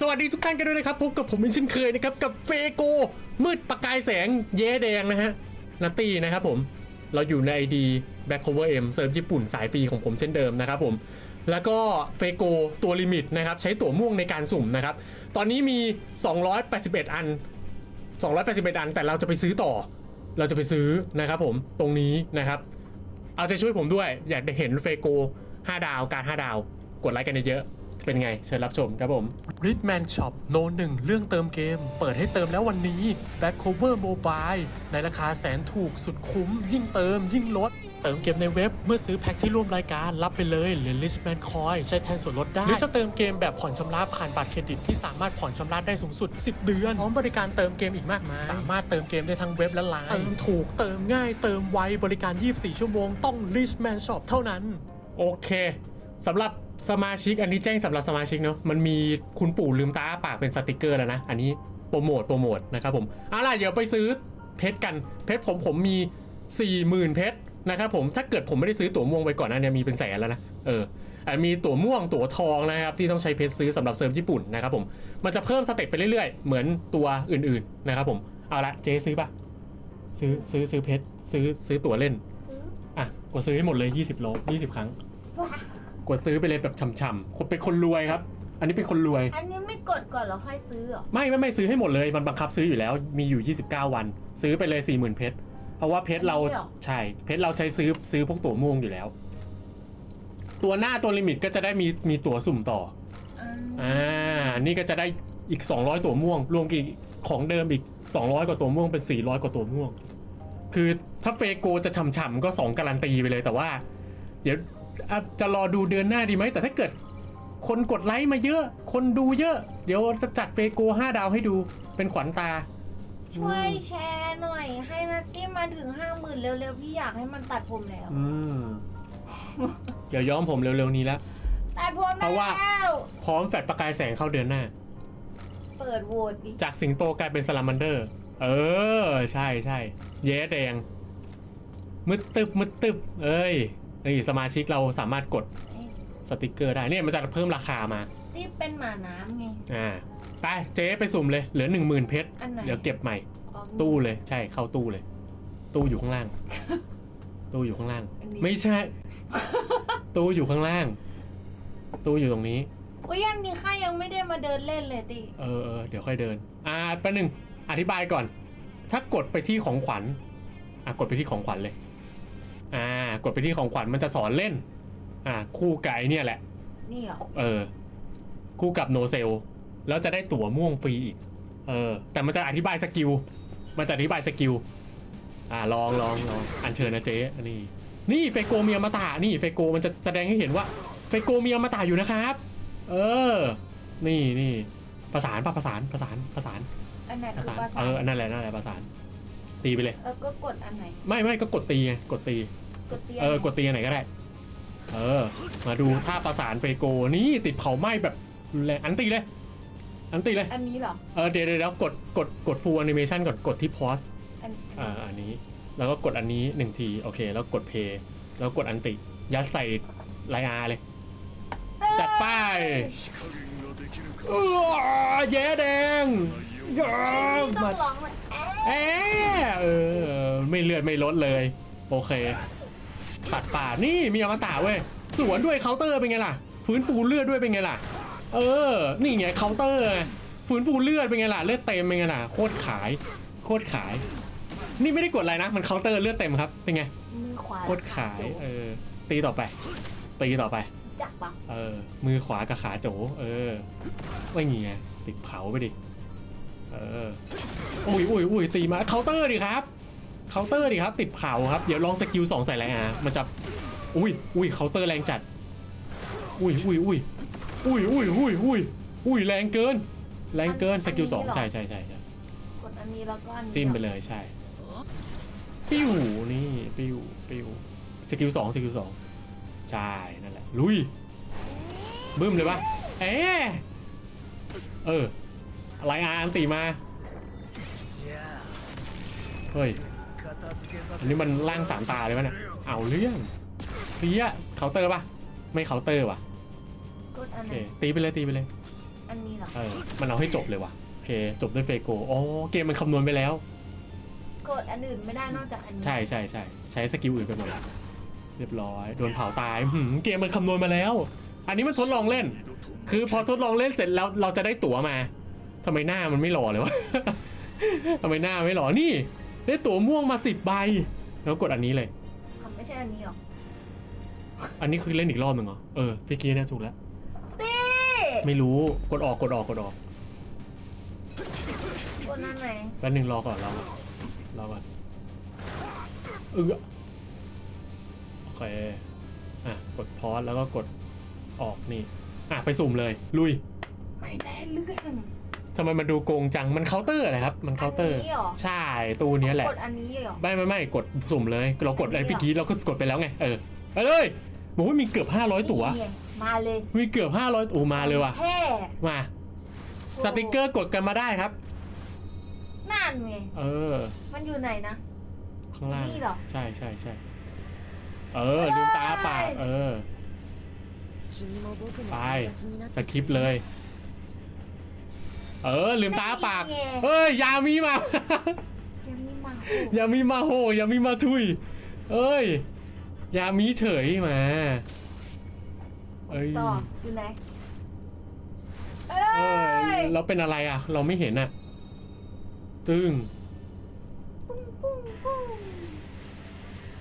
สวัสดีทุกท่านกันด้วยนะครับพบกับผมเช่นเคยนะครับกับเฟโกมืดประกายแสงเย้แดงนะฮะนัตตี้นะครับผมเราอยู่ใน ID Back Cover M เซิร์ฟญี่ปุ่นสายฟรีของผมเช่นเดิมนะครับผมแล้วก็เฟโกตัวลิมิตนะครับใช้ตั๋วม่วงในการสุ่มนะครับตอนนี้มี 281 อัน 281 อันแต่เราจะไปซื้อต่อ เราจะไปซื้อนะครับผมตรงนี้นะครับ เอาใจช่วยผมด้วยอยากได้เห็นเฟโก5 ดาวการ 5 ดาว กดไลค์กันเยอะ เป็นไง เชิญรับชมครับผม r i d m a n Shop โนหนึ่งเรื่องเติมเกม เปิดให้เติมแล้ววันนี้ Back Cover Mobile ในราคาแสนถูกสุดคุ้ม ยิ่งเติมยิ่งลด เติมเกมในเว็บเมื่อซื้อแพ็คที่ร่วมรายการรับไปเลยเหรียญ Richman Coin ใช้แทนส่วนลดได้ หรือจะเติมเกมแบบผ่อนชำระผ่านบัตรเครดิตที่สามารถผ่อนชำระได้สูงสุด 10 เดือนพร้อมบริการเติมเกมอีกมากมายสามารถเติมเกมได้ทั้งเว็บและไลน์เติมถูกเติมง่ายเติมไวบริการ 24 ชั่วโมงต้อง Richman Shop เท่านั้น โอเคสำหรับ สมาชิกอันนี้แจ้งสำหรับสมาชิกเนาะมันมีคุณปู่ลืมตาอ้าปากเป็นสติกเกอร์แล้วนะ อันนี้โปรโมทโปรโมทนะครับผมเอาล่ะเดี๋ยวไปซื้อเพชรกันเพชรผมผมมี 40,000 เพชรนะครับผมถ้าเกิดผมไม่ได้ซื้อตั๋วม่วงไปก่อนหน้าเนี้มีเป็นแสนแล้วนะเอออะมีตั๋วม่วงตั๋วทองนะครับที่ต้องใช้เพชรซื้อสำหรับเซิร์ฟญี่ปุ่นนะครับผมมันจะเพิ่มสเต็ปไปเรื่อยๆ เหมือนตัวอื่นๆนะครับผมเอาละเจ๊ซื้อปะซื้อซื้อซื้อเพชรซื้อซื้อตั๋วเล่นอะกดซื้อให้หมดเลย 20โล20 ครั้ง กดซื้อไปเลยแบบฉ่ำๆคนเป็นคนรวยครับ อันนี้เป็นคนรวย อันนี้ไม่กดก่อนแล้วค่อยซื้อเหรอ ไม่ไม่ไม่ซื้อให้หมดเลย มันบังคับซื้ออยู่แล้ว มีอยู่ 29 วัน ซื้อไปเลย 40,000 เพชร เพราะว่าเพชรเราอันนี้เหรอ ใช่ เพชรเราใช้ซื้อซื้อพวกตั๋วม่วงอยู่แล้ว ตัวหน้าตัวลิมิตก็จะได้มีมีตั๋วสุ่มต่อ อืมอ่า นี่ก็จะได้อีก 200 ตั๋วม่วง รวมกี่ของเดิมอีก 200 กว่าตั๋วม่วงเป็น 400 กว่าตั๋วม่วง คือถ้าเฟโกจะฉ่ำๆก็ 2 การันตีไปเลยแต่ว่า เดี๋ยวอะ จะรอดูเดือนหน้าดีไหม แต่ถ้าเกิด คนกดไลค์มาเยอะ คนดูเยอะ เดี๋ยวจะจัดเฟโก5ดาวให้ดูเป็นขวัญตา ช่วยแชร์หน่อย ให้นัตตี้มาถึงห้าหมื่นเร็วๆ พี่อยากให้มันตัดผมแล้ว อืม เดี๋ยวย้อมผมเร็วๆนี้แล้วตัดผมเพได้ราะว่า แล้วพร้อมแฟลชประกายแสงเข้าเดือนหน้า เปิดโหวตดิจากสิงโตกลายเป็นสลามันเดอร์ เออ ใช่ใช่แย้แดงมืดตึบมืดตึบ เอ้ย นี่สมาชิกเราสามารถกดสติกเกอร์ได้เนี่ยมันจะเพิ่มราคามาที่เป็นหมาน้ำไง อ่าไปเจ๊ไปสุ่มเลยเหลือหนึ่งหมื่นเพชรอันไหน เดี๋ยวเก็บใหม่ อ๋อตู้เลยใช่เข้าตู้เลย ตู้อยู่ข้างล่าง ตู้อยู่ข้างล่าง อันนี้ ไม่ใช่ ตู้อยู่ข้างล่าง ตู้อยู่ตรงนี้ อุ้ยอันนี้ข้ายังไม่ได้มาเดินเล่นเลยติ เออเออเดี๋ยวค่อยเดิน อ่าแป๊บหนึงอธิบายก่อน ถ้ากดไปที่ของขวัญอะกดไปที่ของขวัญเลย อ่ากดไปที่ของขวัญมันจะสอนเล่น อ่า คู่กับไอเนี่ยแหละ นี่เหรอเออ คู่กับโนเซล แล้วจะได้ตั๋วม่วงฟรีอีก เออ แต่มันจะอธิบายสกิล มันจะอธิบายสกิล อ่า ลองลองลองอัญเชิญนะเจ๊อันนี้ นี่เฟโกมีอมตะนี่เฟโกมันจะแสดงให้เห็นว่าเฟโกมีอมตะอยู่นะครับ เออ นี่นี่ประสานปะประสานประสานประสานอันไหนประคือสานภาษาเออนั่นแหละนั่นแหละประสานตีไปเลย เออก็กดอันไหน ไม่ไม่ก็กดตีไงกดตี กดเตียงเออกดตีอันไหนก็ได้ เออ มาดูท่าประสานเฟโกนี่ติดเผาไหม้แบบรุนแรงอันตีเลย อันตีเลย อันนี้เหรอ เออเดี๋ยวเดี๋ยวเดี๋ยวกดกดกดฟูลแอนิเมชันก่อนกดที่พอสอันอ่าอันนี้ แล้วก็กดอันนี้หนึ่งทีโอเค แล้วกดเพย์แล้วกดอันติยัดใส่ไลอาร์เลย จัดไป้ายเออแย่แดงย้านี่ต้มาองร้องเลยเอ๊ะเอ๊ะเออไม่เลือดไม่ลดเลย โอเค ปัดป่าดนี่มีอมตะเว้ยสวนด้วยเคาน์เตอร์เป็นไงล่ะฟื้นฟูเลือดด้วยเป็นไงล่ะ เออ นี่ไงเคาน์เตอร์ไงฟื้นฟูเลือดเป็นไงล่ะเลือดเต็มเป็นไงล่ะโคตรขาย โคตรขาย นี่ไม่ได้กดอะไรนะ มันเคาน์เตอร์เลือดเต็มครับเป็นไงมือขวาโคตรขายเออตีต่อไปตีต่อไปจักปะเออ มือขวากับขาโจ เออไม่งี้ไงติดเผาไปดิเอออุ้ยอุ้ยอุ้ยตีมาเคาน์เตอร์ดิครับ เคาน์เตอร์ดิครับ ติดเผาครับ เดี๋ยวลองสกิลสองใส่แรงอะมันจะ อุ้ยอุ้ยเคาน์เตอร์แรงจัด อุ้ยอุ้ยอุ้ยอุ้ยอุ้ยอุ้ยอุ้ยอุ้ยแรงเกิน แรงเกินสกิลสองใช่ใช่ใช่ใช่กดอันนี้แล้วก็อันนี้จิ้มไปเลยใช่ปิ้วนี่ปิ้วปิ้วสกิลสองสกิลสองใช่นั่นแหละลุยบึ้มเลยปะเอ๊ะเอออะไรอาอันตีมาเฮ้ย อันนี้มันล่างสามตาเลยวะเนี่ยเอาเรื่องเพี้ยเคาน์เตอร์ปะไม่เคาน์เตอร์ว่ะกดอันโอไหเคนตีไปเลยตีไปเลยอันนี้เหรอเออมันเอาให้จบเลยว่ะโอเคจบด้วยเฟโกอ๋อเกมมันคำนวณไปแล้ว กดอันอื่นไม่ได้นอกจากอันนี้ใช่ใช่ใช่ใช้สกิลอื่นไปหมดแล้วเรียบร้อยโดนเผาตายหืมเกมมันคำนวณมาแล้ว อันนี้มันทดลองเล่น คือพอทดลองเล่นเสร็จแล้วเราจะได้ตั๋วมาทำไมหน้ามันไม่หล่อเลยวะ ทำไมหน้าไม่หล่อนี่ ได้ตั๋วม่วงมาสิบใบ แล้วกดอันนี้เลย อะไม่ใช่อันนี้หรออันนี้คือเล่นอีกรอบหนึ่งเหรอ เออพี่กี้เนี่ยถูกแล้ว ตีไม่รู้ กดออกกดออกกดออกกดนั่นไหนแป๊บนึงรอก่อนรอก่อนรอก่อนเออโอเค อะ กดพอสแล้วก็กดออกนี่ อะ ไปสุ่มเลย ลุย ไม่ได้เรื่อง ทำไมมันดูโกงจังมันเคาน์เตอร์นะครับ มันเคาน์เตอร์ อันนี้เหรอ ใช่ตู้เนี้ยแหละ กดอันนี้เหรอ ไม่ไม่ไม่กดสุ่มเลย เรากดอัอะไรนนี้เหรอ พี่กี้เราก็กดไปแล้วไง เออไปเลยบอกว่ามีเกือบ 500 ตั๋วนี่ไงมาเลยมีเกือบ 500โอ้มาเลยว่ะ แค่มา สติกเกอร์กดกันมาได้ครับ นั่นไงเออ มันอยู่ไหนนะ ข้างล่าง นี่เหรอ ใช่ใช่ใช่เออลืมตาปากเออ ไป สคริปต์เลย เออลืมตาปากนี่ไงเอ้ยยามีมา ยังไม่มายามีมาโหยามีมาทุย เอ้ยยามีเฉยมา เอ้ยต่ออยู่ไหนเอ้เอ้ยยเราเป็นอะไรอะ เราไม่เห็นอะ ตึ้งปุ้งปุ้งปุ้ง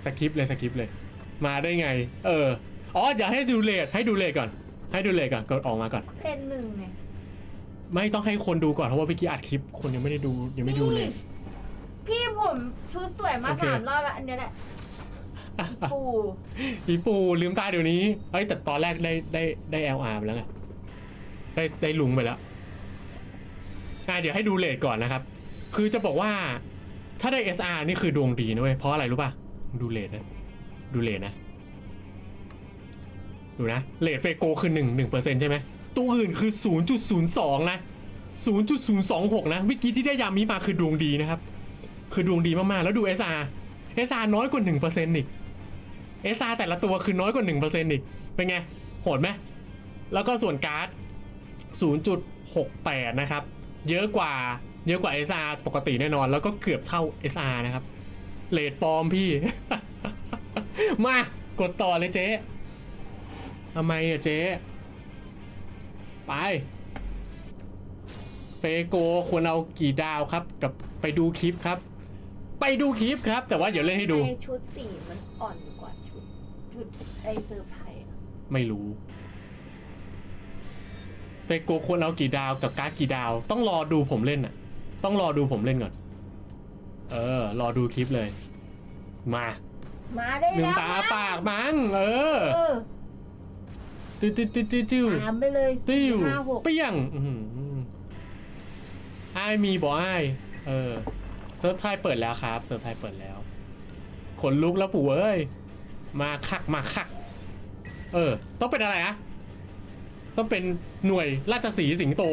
สคริปต์เลยสคริปต์เลย มาได้ไง เออ อ๋อ อย่าให้ดูเลทให้ดูเลทก่อน ให้ดูเลทก่อนกดออกมาก่อน เล่นหนึ่งไง ไม่ต้องให้คนดูก่อนเพราะว่าพี่กี้อัดคลิปคนยังไม่ได้ดูยังไม่ดูเลย พี่ผมชุดสวยมาโอเค สามรอบแล้วอันเนี้ยแหละอีปูอีปูลืมตาเดี๋ยวนี้เอ้ยแต่ตอนแรกได้ได้ได้ LR ไปแล้วไงได้ได้ลุงไปแล้วอะเดี๋ยวให้ดูเลทก่อนนะครับ คือจะบอกว่าถ้าได้ SR นี่คือดวงดีนะเว้ยเพราะอะไรรู้ป่ะดูเลทนะ ดูเลทนะ ดูนะเลทเฟโกคือ1 1%ใช่ไหม ตัวอื่นคือ 0.02 นะ 0.026 นะวิกี้ที่ได้ยามีมาคือดวงดีนะครับ คือดวงดีมากๆ แล้วดู SR SR น้อยกว่า 1%อีก SR แต่ละตัวคือน้อยกว่า 1%อีก เป็นไง โหดไหม แล้วก็ส่วนการ์ด 0.68 นะครับ เยอะกว่า เยอะกว่า SR ปกติแน่นอน แล้วก็เกือบเท่า SR นะครับ เลดปลอมพี่ มากดต่อเลยเจ๊ทำไมอะเจ๊ ไปเฟโกควรเอากี่ดาวครับกับไปดูคลิปครับ ไปดูคลิปครับ แต่ว่าเดี๋ยวเล่นให้ดูไอชุดสีมันอ่อนกว่าชุด ชุดไอเซอร์ไพรส์อะไม่รู้เฟโกควรเอากี่ดาวกับการ์ดกี่ดาว ต้องรอดูผมเล่นอะ ต้องรอดูผมเล่นก่อน เออ รอดูคลิปเลย มามาได้ลืมแล้วตามั้งปากมั้งเออ เออ ติ้วติ้วติ้วติ้วติ้วถามไปเลยติ้สี่วห้าหกเปี้ยงอื้อหือไอายมีบอกไอายเออเซิร์ฟไทยเปิดแล้วครับเซิร์ฟไทยเปิดแล้วขนลุกแล้วปู่เอ้ยมาคักมาคัก เออ ต้องเป็นอะไรอะต้องเป็นหน่วยราชสีห์สิงโต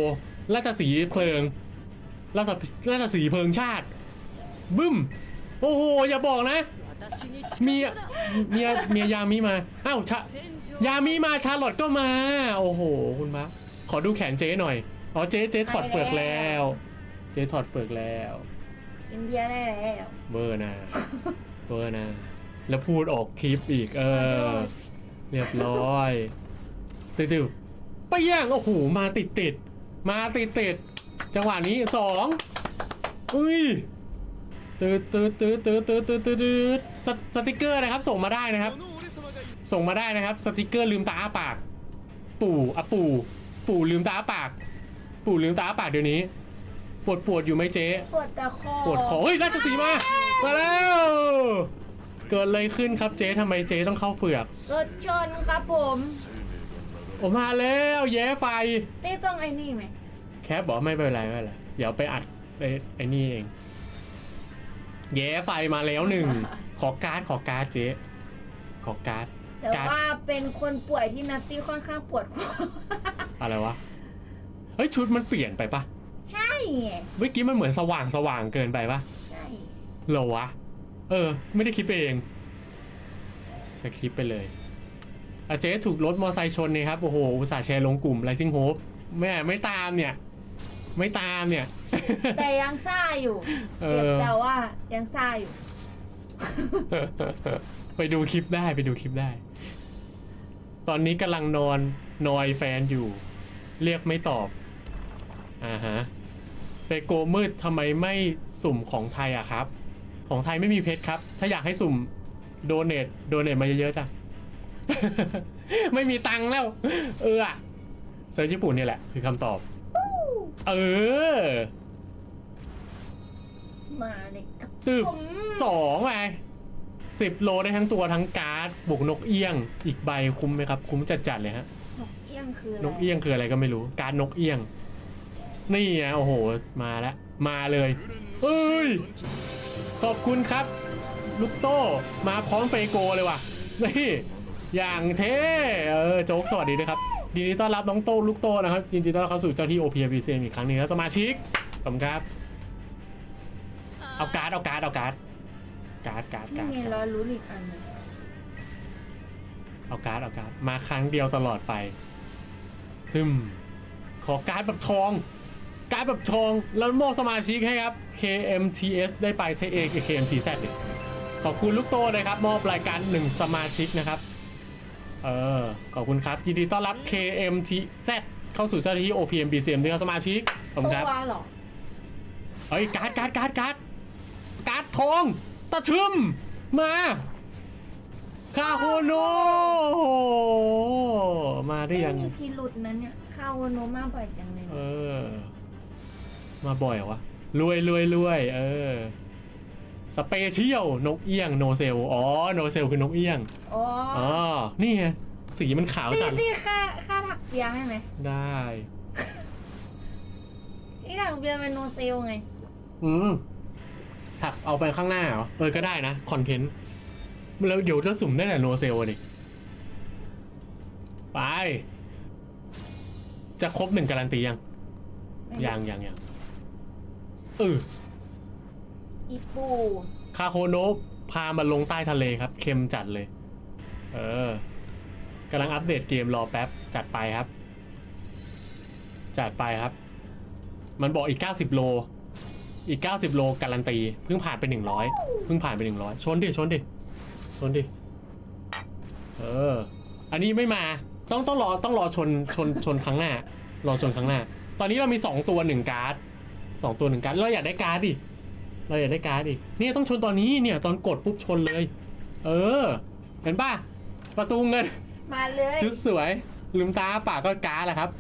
ราชสีห์เพลิง ราชราชสีห์เพลิงชาติ บึ้ม โอ้โห อย่าบอกนะเมียเมียเมียยามีมา อ้าวชะ ยามีมาชาลอตก็มา โอ้โห คุณมะขอดูแขนเจ๊หน่อย อ๋อเจ๊เจ๊ถอดเฟือกแล้ว เจ๊ถอดเฟือกแล้วอินเดียได้แล้วเบอร์นะเบอร์นะ แล้วพูดออกคลิปอีก เออ เรียบร้อยติดติดไปย่างโอ้โหมาติดติดมาติดติดจังหวะนี้สองอุ้ยตืดตืดตืดตืดตืดตืดตืดสติกเกอร์นะครับส่งมาได้นะครับ ส่งมาได้นะครับ สติกเกอร์ลืมตาอ้าปาก ปู่อะปู่ ปู่ลืมตาอ้าปาก ปู่ลืมตาอ้าปากเดี๋ยวนี้ ปวดปวดอยู่ไหมเจ๊ ปวดแต่คอปวดคอเฮ้ยราชสีห์มา มาแล้ว เกิดอะไรขึ้นครับเจ๊ทำไมเจ๊ต้องเข้าเฟือกรถชนครับผมโอ้มาแล้วแย้ไฟเต้ต้องไอ้นี่ไหมแคปบอกไม่เป็นไรไม่เป็นไรเดี๋ยวไปอัดไอ้ไอ้นี่เอง แย้ไฟมาแล้วหนึ่งขอการ์ดขอการ์ดเจ๊ขอการ์ด แต่การ์ดว่าเป็นคนป่วยที่นัตตี้ค่อนข้างปวดคออะไรวะ เฮ้ยชุดมันเปลี่ยนไปปะใช่ไงเมื่อกี้มันเหมือนสว่างสว่างเกินไปปะใช่เหรอวะ เออ ไม่ได้คิดไปเองสคริปต์ไปเลยอาเจ๊ถูกรถมอไซค์ชนเนี่ยครับ โอ้โห อุตส่าห์แชร์ลงกลุ่ม Rising Hope แม่ไม่ตามเนี่ย ไม่ตามเนี่ย แต่ยังซ่าอยู่ เอเจ็บอแต่ว่ายังซ่าอยู่ ไปดูคลิปได้ไปดูคลิปได้ ตอนนี้กำลังนอนนอยแฟนอยู่ เรียกไม่ตอบ อ่าฮะไปโกมืดทำไมไม่สุ่มของไทยอะครับ ของไทยไม่มีเพชรครับ ถ้าอยากให้สุ่มโดเนทโดเนทมาเยอะๆจ้ะ ไม่มีตังค์แล้ว เออเซิร์ญี่ปุ่นนี่แหละ คือคำตอบ เออ มาเลยครับตืบสองไง สิบโลได้ทั้งตัวทั้งการ์ดบวกนกเอี้ยง อีกใบคุ้มไหมครับ คุ้มจัดๆเลยฮะ นกเอี้ยงคืออะไรนกเอี้ยงคืออะไรก็ไม่รู้ การดนกเอี้ยง นี่ไงโอ้โห มาแล้ว มาเลยเอ้ย ขอบคุณครับ ลูกโตมาพร้อมเฟโกเลยว่ะ นี่ อย่างเท่เออโจ๊กสวัสดีนะครับยินดีต้อนรับน้องโตลูกโตนะครับยินดีต้อนรับเข้าสู่เจ้าที่โอพีเอีอีกครั้งหนึ่งนะสมาชิกขอบคุณครับ เอาการ์ดเอาการ์ดเอาการ์ด การ์ดการ์ดนี่การ์ดไงรอรู้นอีกอันหนึงเอาการ์ดเอาการ์ดมาครั้งเดียวตลอดไปฮึมขอการ์ดแบบทอง การ์ดแบบทองแล้วมอบสมาชิกให้ครับ KMTS ได้ไปเทเอ KMTZ เลยขอบคุณลูกโตนะครับ มอบรายการหนึ่งสมาชิกนะครับ เออ ขอบคุณครับ ยินดีต้อนรับ KMTZ เข้าสู่เจ้าหน้าที่ OPM BCM ด้วยครับสมาชิกขอบคุณครับ ตัวเหรอ เฮ้ยการ์ดการ์ดการ์ดการ์ดการ์ดทอง ตะชึมมาคาโฮโนมาได้ยังไม่มีพิรุษนั้นเนี่ยข้าวโนมาบ่อยจังเลยเออ มาบ่อยเหรอวะรวยรวยรวยเออสเปเชียลนกเอี้ยงโนเซลอ๋อโนเซลคือนกเอี้ยงอ๋ออ๋อนี่ไงสีมันขาวตีจังตีค่าค่าถักเบียร์ให้ไหมได้ที่ถักเบียร์เป็นโนเซลไง อืม ถักเอาไปข้างหน้าเหรอเออก็ได้นะคอนเทนต์แล้วเดี๋ยวจะสุ่มได้แต่โนเซลดิไป จะครบหนึ่งการันตียัง ยังยังยังเอออีปูคาโคโนะพามาลงใต้ทะเลครับ เค็มจัดเลย เออกำลังอัปเดตเกมรอแป๊บ จัดไปครับ จัดไปครับ มันบอกอีก 90 โล อีก 90 โลการันตีเพิ่งผ่านไป 100เพิ่งผ่านไป 100 ชนดิ ชนดิ ชนดิ เออ อันนี้ไม่มาต้องต้องรอต้องรอชนชนชนครั้งหน้ารอชนครั้งหน้า ตอนนี้เรามี 2 ตัว 1 การ์ดสองตัวหนึ่งการ์ดเราอยากได้การ์ดดิเราอยากได้การ์ดดิเนี่ยต้องชนตอนนี้เนี่ยตอนกดปุ๊บชนเลย เออ เห็นป่ะประตูเงินมาเลยชุดสวยลืมตาปากก็การ์ดแหละครับ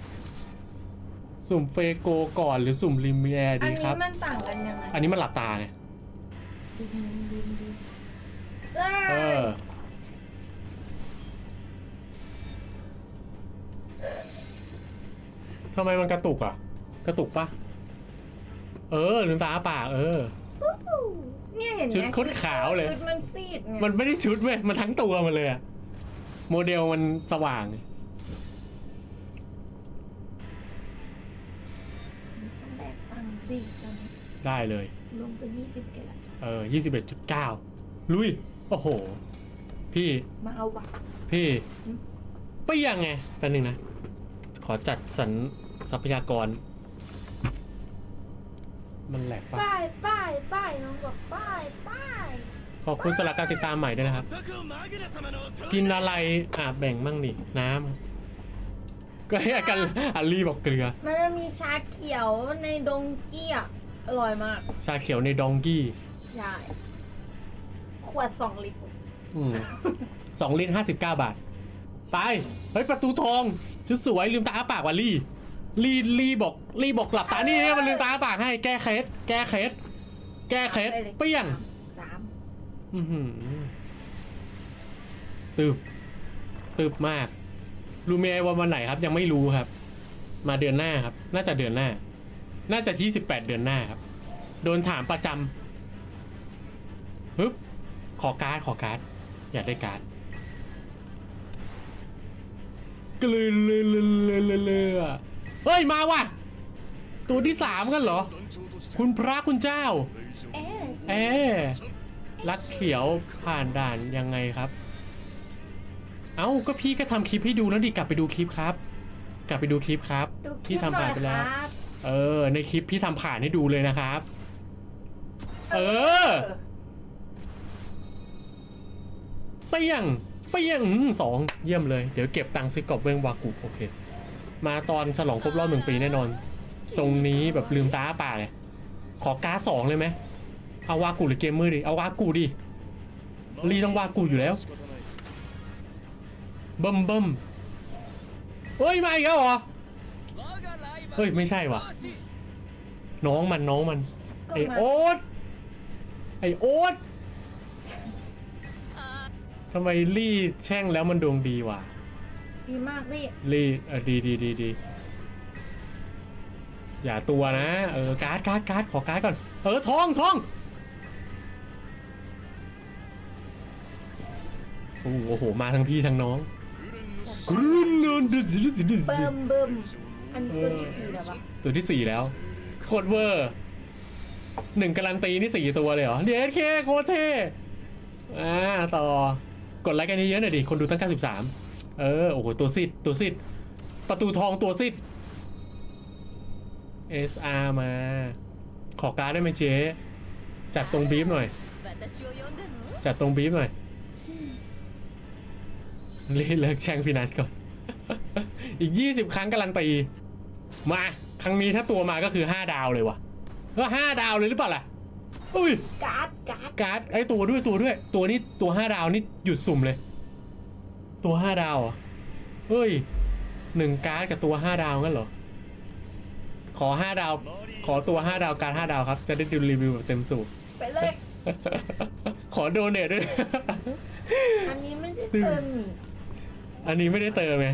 สุ่มเฟโกก่อนหรือสุ่มลิเมียร์อัดีนคนี้รับ มันต่างกันยังไงอันนี้มันหลับตาไงดินดินดินเออ ทำไมมันกระตุกอะ กระตุกปะเออลืมตาปากเออ เนี่ยเห็นไหมชุดโคตรขาวเลย ชุดมันซีดไงมันไม่ได้ชุดเว้ย มันทั้งตัวมันเลยอะโมเดลมันสว่างต้อง ตังค์ดิตอนนี้ได้เลย ลงไปยี่สิบเอ็ดละเออยี่สิบเอ็ดจุดเก้าลุย โอ้โห พี่ มาเอาวะพี่ไปยังไงแป๊บนึงนะ ขอจัดสรรทรัพยากร มันแหลกปะป้ายป้ายป้ายน้องบอกป้ายป้ายขอบคุณสำหรับการติดตามใหม่ด้วยนะครับ กินอะไรอะแบ่งมั่งดิน้ำ ก็ให้อากันอัลลี่บอกเกลือ มันจะมีชาเขียวในดงเกี้ยอร่อยมาก ชาเขียวในดองกี้ใช่ ขวดสองลิตร อืมสองลิตรห้าสิบเก้าบาท ไป เฮ้ย ประตูทองชุดสวยลืมตาอ้าปากว่ะลี่ลี่ลี่บอกลี่บอกหลับตา นี่เนี่ยมันลืมตาอ้าปากให้แก้เคสแก้เคสแก้เคสไปเลยเปี้ยง สามอือหือตึบตึบมาก รู้ไหมว่าวันไหนครับ ยังไม่รู้ครับ มาเดือนหน้าครับ น่าจะเดือนหน้า น่าจะยี่สิบแปดเดือนหน้าครับ โดนถามประจำฮึบขอการ์ดขอการ์ดอยากได้การ์ดกลืนเลยเลยเลยเลยเลยอเฮ้ยมาว่ะ ตัวที่สามกันเหรอ คุณพระคุณเจ้า เอ๊ะรักเขียวผ่านด่านยังไงครับ เอ้าก็พี่ก็ทำคลิปให้ดูแล้วดิกลับไปดูคลิปครับ กลับไปดูคลิปครับดูคลิที่ปทำหน่ผ่าอนยไปคแล้วรับเออ ในคลิปพี่ทำผ่านให้ดูเลยนะครับ เออเปี้ยงเปี้ยงอืมสองเยี่ยมเลย เดี๋ยวเก็บตังค์ซื้อกรอบเวงวากุโอเค มาตอนฉลองครบรอบหนึ่งปีแน่นอน ทรงนี้แบบลืมตาอ้าปากเลยขอการ์ดสองเลยไหมเอาวากุหรือเกมมือดิ เอาวากุดิลีต้องวากุอยู่แล้ว เบิ่มเบิ่มเฮ้ยมาอีกแล้วเหรอ เฮ้ยไม่ใช่ว่ะ น้องมันน้องมันก็ไอมาโอ๊ตไอโอ๊ตทำไมลี่แช่งแล้วมันดวงดีว่ะ ดีมากนี่ลี่เออดีดีดีดีอย่าตัวนะ เออการ์ดการ์ดการ์ดขอการ์ดก่อน เออทองทองโอ้โหโอ้โหมาทั้งพี่ทั้งน้อง กรุนนนดิจิลิจิลิจิเบิ่มเบิ่มอันนี้ตัวที่สี่แล้วปะตัวที่สี่แล้วโคตรเวอร์หนึ่งการันตีนี่สี่ตัวเลยเหรอเดสเคโคเท่อ่าต่อกดไลค์กันเยอะๆหน่อยดิคนดูตั้ง 93 เออ โอ้โห ตัวซิดตัวซิดประตูทองตัวซิด SR มา ขอการ์ดได้ไหมเจ๊ จัดตรงบีฟหน่อย จัดตรงบีฟหน่อย เลิเลิกแช่งพี่นัทก่อน อีก 20 ครั้งการันตี มา ครั้งนี้ถ้าตัวมาก็คือ 5 ดาวเลยวะก็5ดาวเลยหรือเปล่าล่ะ อุ้ย การ์ดการ์ดการ์ดไอ้ตัวด้วยตัวด้วย ตัวนี้ตัว5ดาวนี่หยุดสุ่มเลย ตัว5ดาวเหรอเฮ้ยหนึ่งการ์ดกับตัว5ดาวงั้นเหรอ ขอ5ดาว ขอตัว5ดาวการ์ด5ดาวครับ จะได้ดูรีวิวแบบเต็มสูบไปเลย ขอโดเนทด้วย อันนี้ไม่ได้เติมนี่ อันนี้ไม่ได้เติมไง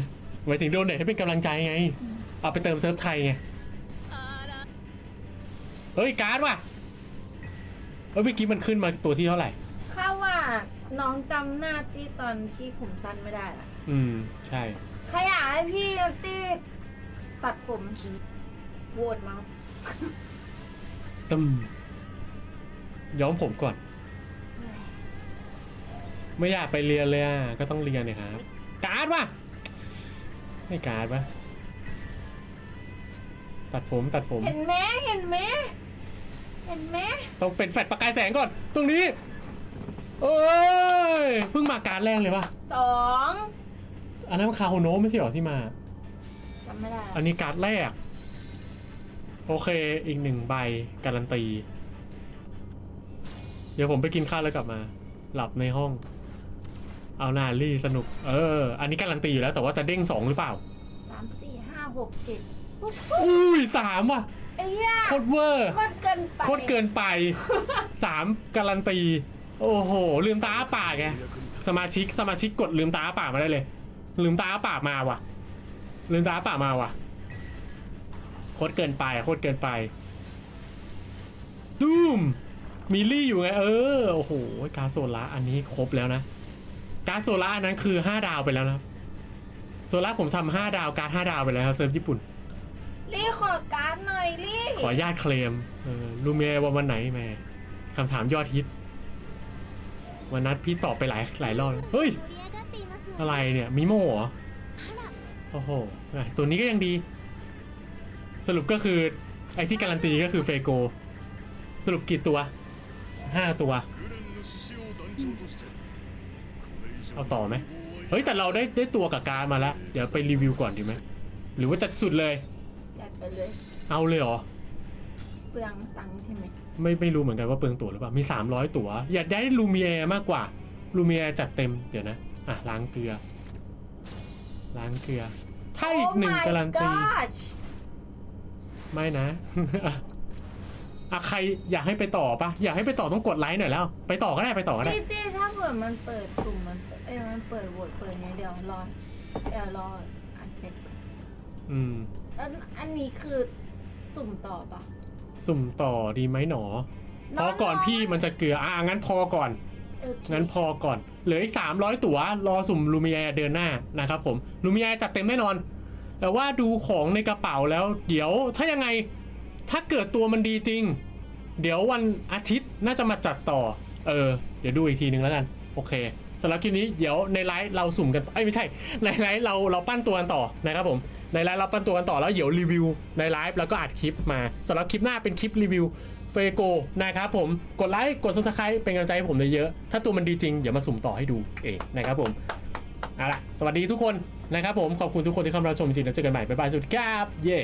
หมายถึงโดเนทให้เป็นกำลังใจไง เอาไปเติมเซิร์ฟไทยไงあらเฮ้ย การ์ดว่ะเฮ้ยเมื่อกี้มันขึ้นมาตัวที่เท่าไหร่ ข้าว่าน้องจำหน้าที่ตอนที่ผมสั้นไม่ได้ละอืม ใช่ ใครอยากให้พี่ตี้ตัดผมโหวตมาตึมย้อมผมก่อน ไม่อยากไปเรียนเลยอะ ก็ต้องเรียนเนี่ยครับ การ์ดว่ะไม่การ์ดวะตัดผมตัดผม เห็นไหมเห็นไหมเห็นไหมต้องเป็นแฟลชประกายแสงก่อน ตรงนี้เอ้ยเพิ่งมาการดแรกเลยปะสองอันนั้นคาโฮโนะไม่ใช่เหรอที่มา จำไม่ได้อันนี้การ์ดแรก โอเคอีกหนึ่งใบการันตี เดี๋ยวผมไปกินข้าวแล้วกลับมา หลับในห้อง เอาหนารี่สนุก เออ อันนี้การันตีอยู่แล้วแต่ว่าจะเด้งสองหรือเปล่าสามสี่ห้าหกเจ็ดปุ๊บอุ้ยสามว่ะไอ้เหี้ยโคตรเวอร์โคตรเกินไปโคตรเกินไปสามการันตี โอ้โห ลืมตาอ้าปากไงสมาชิกสมาชิกกดลืมตาอ้าปากมาได้เลย ลืมตาอ้าปากมาว่ะ ลืมตาอ้าปากมาว่ะโคตรเกินไปโคตรเกินไปตูมมีลี่อยู่ไงเออโอ้โหกาโซล่าอันนี้ครบแล้วนะ การโซล่าอันนั้นคือห้าดาวไปแล้วนะครับ โซล่าผมทำห้าดาวการห้าดาวไปแล้วครับเซิร์ฟญี่ปุ่นรีขอการหน่อยรีขอญาตเคลมเออลูเมว่าวันไหนแม่คำถามยอดฮิต วันนัดพี่ตอบไปหลายหลายรอบเฮ้ย อะไรเนี่ยมิโมเอโอ้โหตัวนี้ก็ยังดี สรุปก็คือไอซี่การันตีก็คือเฟโก สรุปกี่ตัวห้าตัว เอาต่อไหมเฮ้ยแต่เราได้ได้ตัวกับการดมาแล้ว เดี๋ยวไปรีวิวก่อนดีไหมหรือว่าจัดสุดเลย จัดไปเลย เอาเลยเหรอ เปลืองตังค์ใช่ไหมไม่ไม่รู้เหมือนกันว่าเปลืองตั๋วหรือเปล่า มี 300 ตั๋ว อยากได้ลูเมียมากกว่า ลูเมียจัดเต็ม เดี๋ยวนะ อะล้างเกลือ ล้างเกลือถ้าอีกหนึ่ง Oh my การันตี gosh ไม่นะ อะใครอยากให้ไปต่อปะอยากให้ไปต่อต้องกดไลค์หน่อยแล้ว ไปต่อก็ได้ไปต่อก็ได้ตี้ตี้ถ้าเผื่อมันเปิดกลุ่มมันเปิดเอ้ยมันเปิดโหวตเปิดไงเดี๋ยวรอเดี๋ยวรออันเสร็จอืมแล้วอันนี้คือสุ่มต่อปะสุ่มต่อดีไหมหนอ พอก่อนพี่มันจะเกลืออะงั้นพอก่อนโอเคงั้นพอก่อนเหลืออีก300 ตั๋ว รอสุ่มลูมิยาเดือนหน้านะครับผมลูมิยาจัดเต็มแน่นอน แต่ว่าดูของในกระเป๋าแล้ว เดี๋ยวถ้ายังไง ถ้าเกิดตัวมันดีจริง เดี๋ยววันอาทิตย์น่าจะมาจัดต่อ เออ เดี๋ยวดูอีกทีนึงแล้วกัน โอเคสำหรับคลิปนี้เดี๋ยวในไลฟ์เราสุ่มกันเอ้ยไม่ใช่ ในไลฟ์เราเราปั้นตัวกันต่อนะครับผมในไลฟ์เราปั้นตัวกันต่อแล้วเดี๋ยวรีวิวในไลฟ์แล้วก็อัดคลิปมาสำหรับคลิปหน้าเป็นคลิปรีวิวเฟโกนะครับผมกดไลค์กดซับสไครป์เป็นกำลังใจให้ผมเยอะๆถ้าตัวมันดีจริงเดี๋ยวมาสุ่มต่อให้ดูเองนะครับผมเอาล่ะสวัสดีทุกคนนะครับผมขอบคุณทุกคนที่เข้ามาชมจริงๆแล้วเจอกันใหม่บ๊ายบายสวัสดีครับเย้